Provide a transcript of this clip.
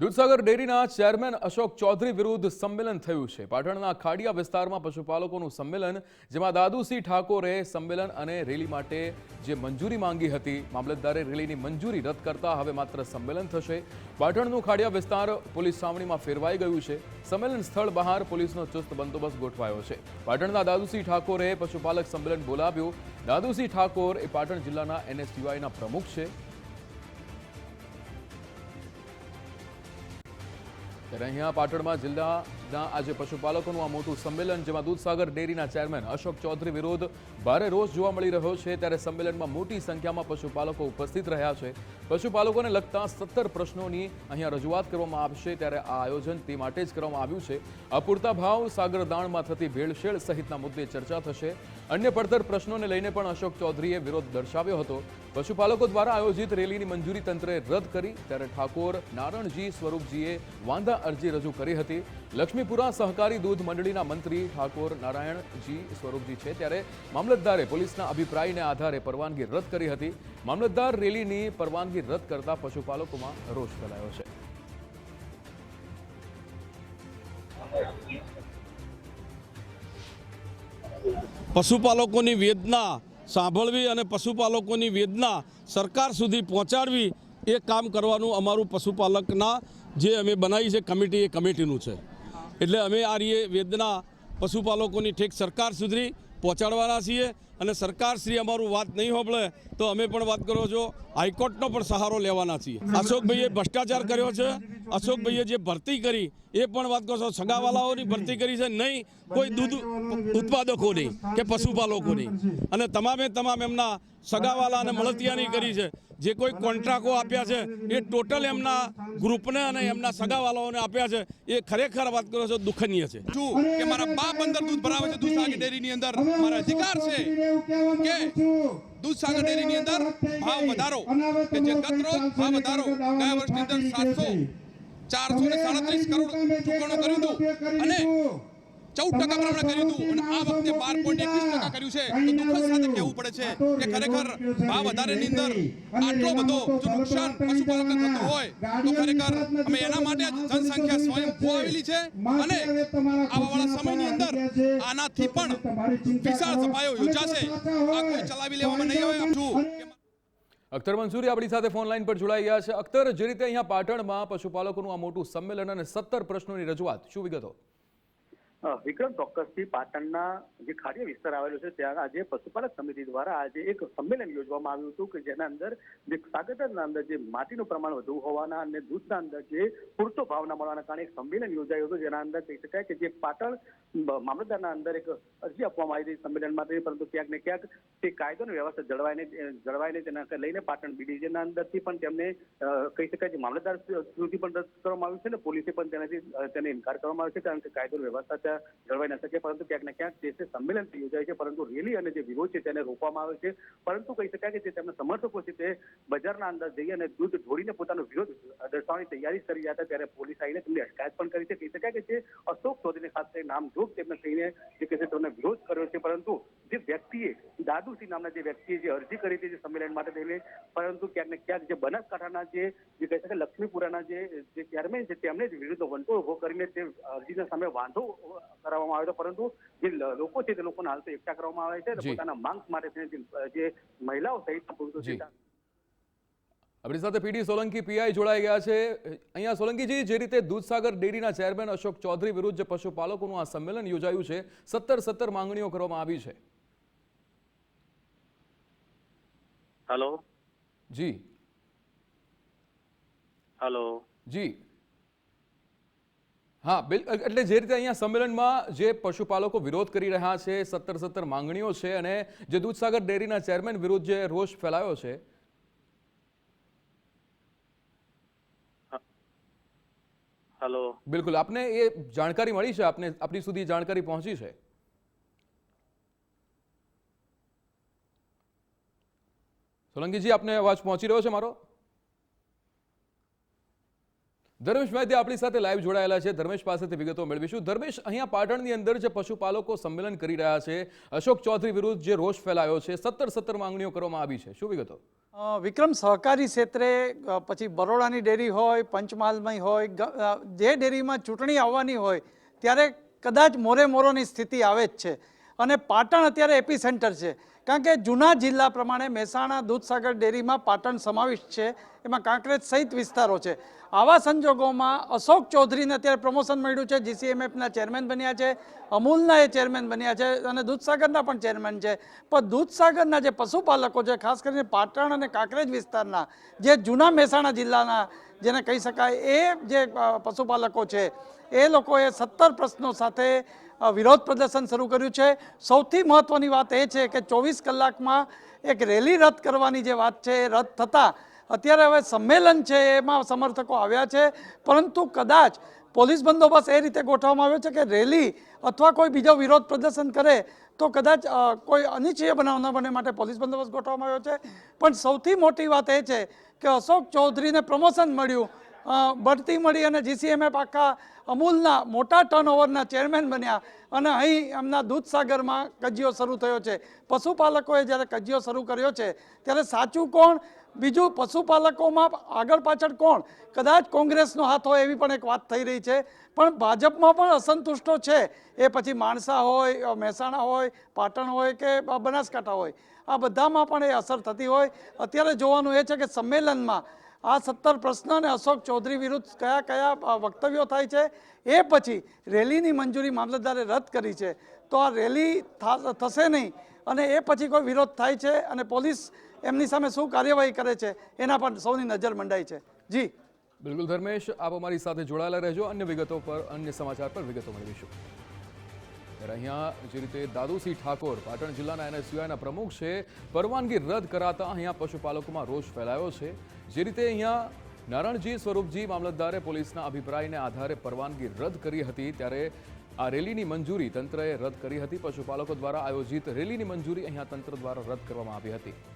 દૂધસાગર ડેરીના ચેરમેન અશોક ચૌધરી વિરુદ્ધ સંમેલન થયું છે. પાટણના ખાડિયા વિસ્તારમાં પશુપાલકોનું સંમેલન, જેમાં દાદુસિંહ ઠાકોરે સંમેલન અને રેલી માટે જે મંજૂરી માંગી હતી, મામલતદારે રેલીની મંજૂરી રદ કરતા હવે માત્ર સંમેલન થશે. પાટણનું ખાડિયા વિસ્તાર પોલીસ છાવણીમાં ફેરવાઈ ગયું છે. સંમેલન સ્થળ બહાર પોલીસનો ચુસ્ત બંદોબસ્ત ગોઠવાયો છે. પાટણના દાદુસિંહ ઠાકોરે પશુપાલક સંમેલન બોલાવ્યું. દાદુસિંહ ઠાકોર એ પાટણ જિલ્લાના એનએસયુઆઈના પ્રમુખ છે. ત્યારે અહીંયા પાટણમાં જિલ્લાના આજે પશુપાલકોનું આ મોટું સંમેલન, જેમાં દૂધસાગર ડેરીના ચેરમેન અશોક ચૌધરી વિરોધ ભારે રોષ જોવા મળી રહ્યો છે. ત્યારે સંમેલનમાં મોટી સંખ્યામાં પશુપાલકો ઉપસ્થિત રહ્યા છે. પશુપાલકોને લગતા સત્તર પ્રશ્નોની અહીંયા રજૂઆત કરવામાં આવશે. ત્યારે આ આયોજન તે માટે જ કરવામાં આવ્યું છે. અપૂરતા ભાવ સાગર દાણમાં થતી ભેળસેળ સહિતના મુદ્દે ચર્ચા થશે. અન્ય પડતર પ્રશ્નોને લઈને પણ અશોક ચૌધરીએ વિરોધ દર્શાવ્યો હતો. પશુપાલકો દ્વારા આયોજિત રેલીની મંજૂરી તંત્રે રદ કરી ત્યારે ઠાકોર નારણજી સ્વરૂપજીએ વાંધા અરજી રજૂ કરી હતી. લક્ષ્મીપુરા સહકારી દૂધ મંડળીના મંત્રી ઠાકોર નારાયણજી સ્વરૂપજી છે ત્યારે મામલતદારે પોલીસના અભિપ્રાયને આધારે પરવાનગી રદ કરી હતી. મામલતદાર રેલીની પરવાનગી રદ કરતા પશુપાલકોમાં રોષ ફેલાયો છે. પશુપાલકોની વેદના સાંભળવી અને પશુપાલકોની વેદના સરકાર સુધી પહોંચાડવી એ કામ કરવાનું અમારું પશુપાલકના જે અમે બનાવી છે કમિટી એ કમિટીનું છે. એટલે અમે આ રીએ વેદના પશુપાલકોની ઠેક સરકાર સુધી પહોંચાડવાના છીએ અને સરકારશ્રી અમારું વાત નહીં હોબળે તો અમે પણ વાત કરો છો. હાઈકોર્ટનો પણ સહારો લેવાના છીએ. અશોકભાઈએ ભ્રષ્ટાચાર કર્યો છે. અશોકભાઈએ જે ભરતી કરી એ પણ વાત કરો છો, સગાવાલાઓની ભરતી કરી છે, નહીં, કોઈ દૂધ ઉત્પાદકોની કે પશુપાલકોની. અને તમામે તમામ એમના સગાવાલા અને મળતિયાની કરી છે. જે કોઈ કોન્ટ્રાકો આપ્યા છે, એ ટોટલ એમના ગ્રુપને અને એમના સગાવાલાઓને આપ્યા છે. એ ખરેખર વાત કરો છો, દુઃખનીય છે. શું કે મારા બાપ અંદર દૂધ ભરાવે છે, દૂધસાગર ડેરીની અંદર. મારા અધિકાર છે કે દૂધસાગર ડેરીની અંદર ભાવ વધારો. કે જે ગત ભાવ વધારો, ગયા વર્ષની અંદર સાતસો ચારસો ને સાડત્રીસ કરોડ ચૂકવણું કર્યું હતું. અને ચૌદ ટકા પ્રમાણે કર્યું હતું. અને આ વખતે બાર પોઈન્ટ એકવીસ ટકા કર્યું છે. તો દુઃખદ સાથે કહેવું પડે છે કે ખરેખર ભાવ વધારેની અંદર આટલો બધો જો નુકસાન પશુપાલકને થતું હોય તો ખરેખર અમે એના માટે જનસંખ્યા સ્વયં આવેલી છે. અને આવાવાળા સમયની અંદર આનાથી પણ વિશાળ સભાઓ યોજાશે. આ કોઈ ચલાવી લેવામાં નહીં આવે છું અખ્તર મંસૂરી આપણી સાથે ફોન લાઈન પર જોડાઈ ગયા છે. અખ્તર, જે રીતે અહીંયા પાટણમાં પશુપાલકોનું આ મોટું સંમેલન અને સત્તર પ્રશ્નોની રજૂઆત, શું વિગતો? વિક્રમ, ચોક્કસથી પાટણના જે ખાડીય વિસ્તાર આવેલો છે, ત્યાં આજે પશુપાલક સમિતિ દ્વારા આજે એક સંમેલન યોજવામાં આવ્યું હતું કે જેના અંદર જે સાગરના અંદર જે માટીનું પ્રમાણ વધુ હોવાના અને દૂધના અંદર જે પૂરતો ભાવ ના મળવાના કારણે એક સંમેલન યોજાયું હતું, જેના અંદર કહી શકાય કે જે પાટણ મામલતદારના અંદર એક અરજી આપવામાં આવી હતી સંમેલન પરંતુ ક્યાંક ને ક્યાંક તે કાયદોની વ્યવસ્થા જળવાઈને જળવાઈને તેના લઈને પાટણ બી ડિવિઝનના અંદરથી પણ તેમને કહી શકાય કે મામલતદાર સુધી પણ રદ કરવામાં આવ્યું છે અને પોલીસે પણ તેનાથી તેને ઇનકાર કરવામાં આવ્યો છે કારણ કે કાયદો વ્યવસ્થા જળવાઈ ન શકે, પરંતુ ક્યાંક ને ક્યાંક જે છે સંમેલન યોજાય છે, પરંતુ રેલી અને જે વિરોધ છે તેને રોકવામાં આવે છે. પરંતુ કહી શકાય કે જે તેમના સમર્થકો છે તે બજારના અંદર જઈ અને દૂધ ઢોળીને પોતાનો વિરોધ દર્શાવવાની તૈયારી કરી રહ્યા હતા, ત્યારે પોલીસ આવીને તેમની અટકાયત પણ કરી છે. કહી શકાય કે જે અશોક ચૌધરીને ખાસ કરી નામજોગ તેમને કહીને જે કહે છે તેમને વિરોધ કર્યો છે, પરંતુ જે વ્યક્તિએ દાદુસિંહ નામના જે વ્યક્તિએ જે અરજી કરી હતી જે સંમેલન માટે થઈને પરંતુ ક્યાંક ને ક્યાંક જે બનાસકાંઠાના જે જે કહી શકાય લક્ષ્મીપુરાના જે ચેરમેન છે તેમણે જ વિરુદ્ધ વંટો ઊભો કરીને તે અરજીના સામે વાંધો કરાવવામાં આવ્યો હતો પરંતુ જે લોકો છે તે લોકોને હાલ તો એકઠા કરવામાં આવે છે પોતાના માંગ માટે જે- જે મહિલાઓ સહિત પુરુષો છે આપણી સાથે પીડી સોલંકી પીઆઈ જોડાઈ ગયા છે. અહીંયા સોલંકીજી જે રીતે દૂધસાગર ડેરીના ચેરમેન અશોક ચૌધરી વિરુદ્ધ જે પશુપાલકોનું આ સંમેલન યોજાયું છે સત્તર સત્તર માંગણીઓ કરવામાં આવી છે. હેલો જી. હેલો જી. હા બિલ એટલે જે રીતે અહીંયા સંમેલનમાં જે પશુપાલકો વિરોધ કરી રહ્યા છે સત્તર સત્તર માંગણીઓ છે અને જે દૂધસાગર ડેરીના ચેરમેન વિરુદ્ધ જે રોષ ફેલાયો છે. હેલો. બિલકુલ. આપને એ જાણકારી મળી છે? આપને આપણી સુધી જાણકારી પહોંચી છે? સોલંકીજી આપને અવાજ પહોંચી રહ્યો છે મારો? ધર્મેશ મહેતી આપણી સાથે લાઈવ જોડાયેલા છે. ધર્મેશ પાસેથી વિગતો મેળવીશું. ધર્મેશ, અહીંયા પાટણની અંદર જે પશુપાલકો સંમેલન કરી રહ્યા છે, અશોક ચૌધરી વિરુદ્ધ જે રોષ ફેલાયો છે, સત્તર સત્તર માંગણીઓ કરવામાં આવી છે. શું વિગતો? વિક્રમ, સહકારી ક્ષેત્રે પછી બરોડાની ડેરી હોય પંચમહાલમાં હોય જે ડેરીમાં ચૂંટણી આવવાની હોય, ત્યારે કદાચ મોરે મોરોની સ્થિતિ આવે જ છે. અને પાટણ અત્યારે એપી સેન્ટર છે. કારણ કે જૂના જિલ્લા પ્રમાણે મહેસાણા, દૂધસાગર ડેરીમાં પાટણ સમાવિષ્ટ છે. એમાં કાંકરેજ સહિત વિસ્તારો છે. આવા સંજોગોમાં અશોક ચૌધરીને અત્યારે પ્રમોશન મળ્યું છે. જીસીએમએફના ચેરમેન બન્યા છે. અમૂલના એ ચેરમેન બન્યા છે અને દૂધસાગરના પણ ચેરમેન છે. પણ દૂધસાગરના જે પશુપાલકો છે, ખાસ કરીને પાટણ અને કાંકરેજ વિસ્તારના, જે જૂના મહેસાણા જિલ્લાના, જેને કહી શકાય, એ જે પશુપાલકો છે, એ લોકોએ સત્તર પ્રશ્નો સાથે વિરોધ પ્રદર્શન શરૂ કર્યું છે. સૌથી મહત્ત્વની વાત એ છે કે ચોવીસ કલાકમાં એક રેલી રદ કરવાની જે વાત છે એ રદ થતાં અત્યારે હવે સંમેલન છે એમાં સમર્થકો આવ્યા છે. પરંતુ કદાચ પોલીસ બંદોબસ્ત એ રીતે ગોઠવવામાં આવ્યો છે કે રેલી અથવા કોઈ બીજો વિરોધ પ્રદર્શન કરે તો કદાચ કોઈ અનિચ્છીય બનાવ ન બને માટે પોલીસ બંદોબસ્ત ગોઠવવામાં આવ્યો છે. પણ સૌથી મોટી વાત એ છે કે અશોક ચૌધરીને પ્રમોશન મળ્યું. બઢતી મળી અને જીસીએમએફ આખા અમૂલના મોટા ટર્નઓવરના ચેરમેન બન્યા અને અહીં એમના દૂધસાગરમાં કજિયો શરૂ થયો છે. પશુપાલકોએ જ્યારે કજિયો શરૂ કર્યો છે, ત્યારે સાચું કોણ? બીજું પશુપાલકોમાં આગળ પાછળ કોણ? કદાચ કોંગ્રેસનો હાથ હોય એવી પણ એક વાત થઈ રહી છે. પણ ભાજપમાં પણ અસંતુષ્ટો છે. એ પછી માણસા હોય, મહેસાણા હોય, પાટણ હોય કે બનાસકાંઠા હોય. આ બધામાં પણ એ અસર થતી હોય. અત્યારે જોવાનું એ છે કે સંમેલનમાં આ સત્તર પ્રશ્ન અને અશોક ચૌધરી વિરુદ્ધ કયા કયા વક્તવ્યો થાય છે? એ પછી રેલીની મંજૂરી મામલતદારે રદ કરી છે. તો આ રેલી થશે નહીં અને એ પછી કોઈ વિરોધ થાય છે અને પોલીસ એમની સામે શું કાર્યવાહી કરે છે એના પર સૌની નજર મંડાઈ છે. જી. બિલકુલ ધર્મેશ, આપ અમારી સાથે જોડાયેલા રહેજો. અન્ય વિગતો પર, અન્ય સમાચાર પર વિગતો મેળવીશું. અહીંયા જે રીતે દાદુસિંહ ઠાકોર પાટણ જિલ્લાના એનએસયુઆઈના પ્રમુખ છે, પરવાનગી રદ કરાતા અહીંયા પશુપાલકોમાં રોષ ફેલાયો છે. જે રીતે અહીંયા નારણજી સ્વરૂપજી મામલતદારે પોલીસના અભિપ્રાયને આધારે પરવાનગી રદ કરી હતી, ત્યારે આ રેલીની મંજૂરી તંત્રએ રદ કરી હતી. પશુપાલકો દ્વારા આયોજિત રેલીની મંજૂરી અહીંયા તંત્ર દ્વારા રદ કરવામાં આવી હતી.